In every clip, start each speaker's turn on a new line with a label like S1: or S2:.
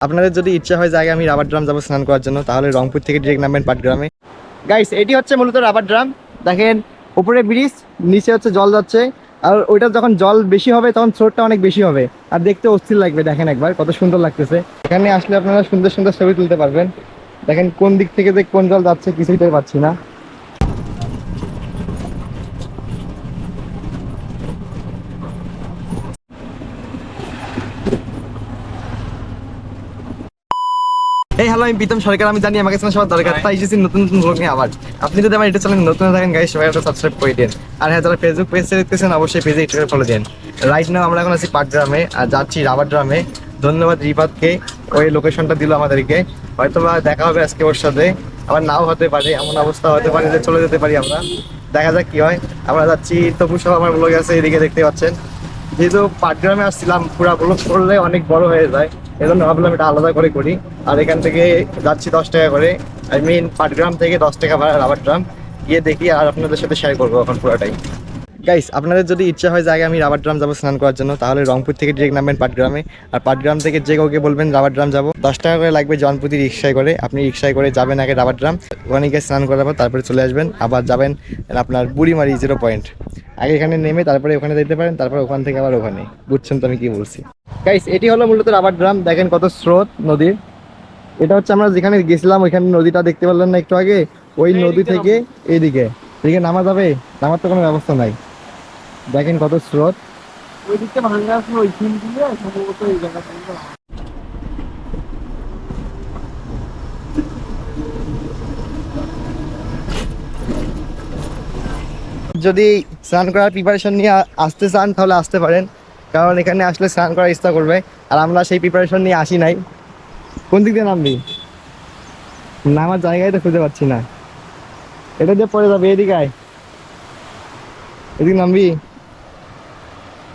S1: আপনাদের যদি ইচ্ছা হয় যে আগে আমি রাবার ড্রাম যাব স্নান করার জন্য, তাহলে রংপুর থেকে ডিরেক্ট নামবেন পাটগ্রামে গাইস এটি হচ্ছে মূলত রাবার ড্রাম দেখেন, উপরে ব্রিজ, নিচে হচ্ছে জল যাচ্ছে। আর ওইটা যখন জল বেশি হবে, তখন স্রোতটা অনেক বেশি হবে। আর দেখতে অস্থির লাগবে, দেখেন একবার, কত সুন্দর লাগতেছে। এখানে আসলে আপনারা সুন্দর সুন্দর ছবি তুলতে পারবেন। দেখেন কোন দিক থেকে যে কোন জল যাচ্ছে, কিছুই পাচ্ছি না। এই হ্যালো আমি প্রীতম সরকার আমি জানি আমাকে চেনা সবার দরকার তাই এসেছি নতুন নতুন ব্লগ নিয়ে আবার। আপনি যদি আমার এটা চ্যানেল নতুন থাকেন গাইস সবাই একটা সাবস্ক্রাইব করে দিন আর হ্যাঁ যারা ফেসবুক পেজ দেখতেছেন অবশ্যই পেজে একটু ফলো দিন রাইট নাও আমরা এখন আছি পাটগ্রামে আর যাচ্ছি রাবার ড্রামে ধন্যবাদ রিপাতকে ওই লোকেশনটা দিল আমাদেরকে। হয়তো বা দেখা হবে আজকে ওর সাথে। আবার নাও হতে পারে এমন অবস্থা হতে পারে যে চলে যেতে পারি আমরা। দেখা যাক কি হয়। আমরা যাচ্ছি তবু সব আমার ব্লগ আছে এদিকে দেখতে পাচ্ছেন। যেহেতু পাটগ্রামে আসছিলাম পুরা ব্লগ করলে অনেক বড় হয়ে যায়। এজন্য ভাবলাম এটা আলাদা করে করি। আর এখান থেকে যাচ্ছি দশ টাকা করে। আই মিন পাটগ্রাম থেকে দশ টাকা ভাড়া রাবার ড্রাম গিয়ে দেখি আর আপনাদের সাথে শেয়ার করব এখন পুরোটাই। গাইস আপনাদের যদি ইচ্ছা হয় যে আগে আমি রাবার ড্রাম যাব স্নান করার জন্য, তাহলে রংপুর থেকে ডিরেক্ট নামবেন পাটগ্রামে আর পাটগ্রাম থেকে যে কাউকে বলবেন রাবার ড্রাম যাব, দশ টাকা করে লাগবে জনপ্রতি রিক্সায় করে। আপনি রিক্সায় করে যাবেন আগে রাবার ড্রাম ওখানে গিয়ে স্নান করাবো, তারপরে চলে আসবেন। আবার যাবেন আপনার বুড়িমারি জিরো পয়েন্ট আগে এখানে নেমে তারপরে ওখানে যেতে পারেন, তারপরে ওখান থেকে আবার ওখানে। বুঝছেন তো আমি কি বলছি? গাইস এটি হলো মূলত রাবার ড্রাম। দেখেন কত স্রোত নদীর। এটা হচ্ছে আমরা যেখানে গেছিলাম ওইখানে নদীটা দেখতে পারলেন না একটু আগে। ওই নদী থেকে এইদিকে। এদিকে নামা যাবে? নামার তো কোনো ব্যবস্থা নাই। দেখেন কত স্রোত। যদি স্নান করার প্রিপারেশন নিয়ে আসতে চান তাহলে আসতে পারেন। কারণ এখানে আসলে স্নান করার ইচ্ছা করবে। আর আমরা সেই প্রিপারেশন নিয়ে আসি নাই। কোন দিক দিয়ে নামবি? নামার জায়গায় তো খুঁজে পাচ্ছি না। এটা দিয়ে পড়ে যাবে, এদিকে আয়। এদিকে নামবি?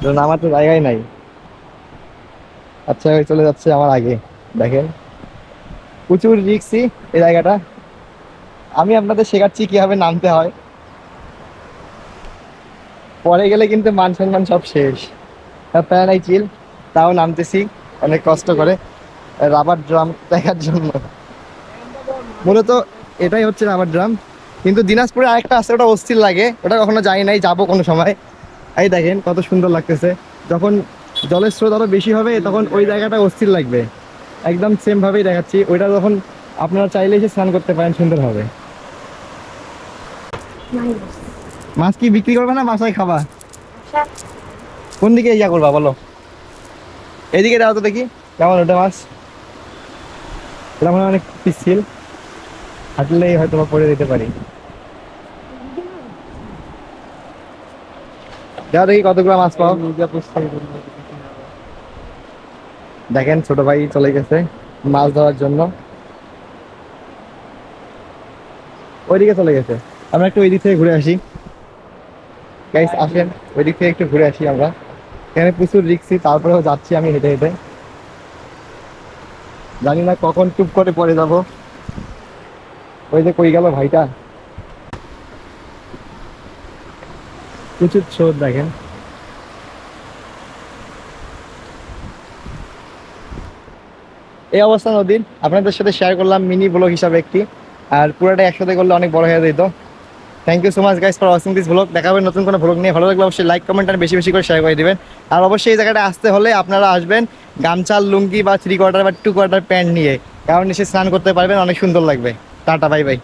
S1: নামার তো জায়গায় নাই। আচ্ছা চলে যাচ্ছে আমার আগে। দেখেন। প্রচুর রিক্সি এই জায়গাটা। আমি আপনাদের শেখাচ্ছি কীভাবে নামতে হয়। পরে গেলে কিন্তু মান সম্মান সব শেষ। প্যারা নাই চিল। তাও নামতেছি, অনেক কষ্ট করে। রাবার ড্রাম দেখার জন্য। মূলত এটাই হচ্ছে রাবার ড্রাম। কিন্তু দিনাজপুরে আরেকটা আছে, ওটা অস্থির লাগে। ওটা কখনো যাই নাই, যাব কোনো সময়। এই দেখেন, কত সুন্দর লাগতেছে। যখন জলের স্রোত আরও বেশি হবে, তখন ওই জায়গাটা অস্থির লাগবে। একদম সেম ভাবেই দেখাচ্ছি। ওইটা যখন আপনারা চাইলে এসে স্নান করতে পারেন, সুন্দর হবে। মাছ কি বিক্রি করবে না মাছাই খাবা? কোন দিকে ইয়া করবা বলো? এদিকে দাও তো দেখি। কেমন ওটা মাছ। এটা মনে অনেক পিছিল হাঁটলেই হয়তো বা পড়ে দিতে পারি। দাও দেখি কতগুলো মাছ পাও। দেখেন, ছোট ভাই চলে গেছে মাছ ধরার জন্য। ওইদিকে চলে গেছে। আমরা একটু ওই দিক থেকে ঘুরে আসি। গাইস আসেন ওই দিক থেকে একটু ঘুরে আসি আমরা। এখানে প্রচুর রিক্সি তারপরেও যাচ্ছি আমি হেঁটে হেঁটে। জানি না কখন টুপ করে পড়ে যাব। ওই যে কই গেল ভাইটা। প্রচুর স্রোত দেখেন। এই অবস্থা নদীর। আপনাদের সাথে শেয়ার করলাম মিনি ব্লগ হিসাবে একটি। আর পুরোটা একসাথে করলে অনেক বড় হয়ে যেত। Thank you so much guys for watching this blog দেখাবেন নতুন কোনো ব্লগ নিয়ে। ভালো লাগলে অবশ্যই লাইক কমেন্ট আর বেশি বেশি করে শেয়ার করে দেবেন। আর অবশ্যই এই জায়গাটা আসতে হলে আপনারা আসবেন গামছাল, লুঙ্গি বা থ্রি কোয়ার্টার বা টু কোয়ার্টার প্যান্ট নিয়ে। কারণ এসে স্নান করতে পারবেন, অনেক সুন্দর লাগবে। Tata bye bye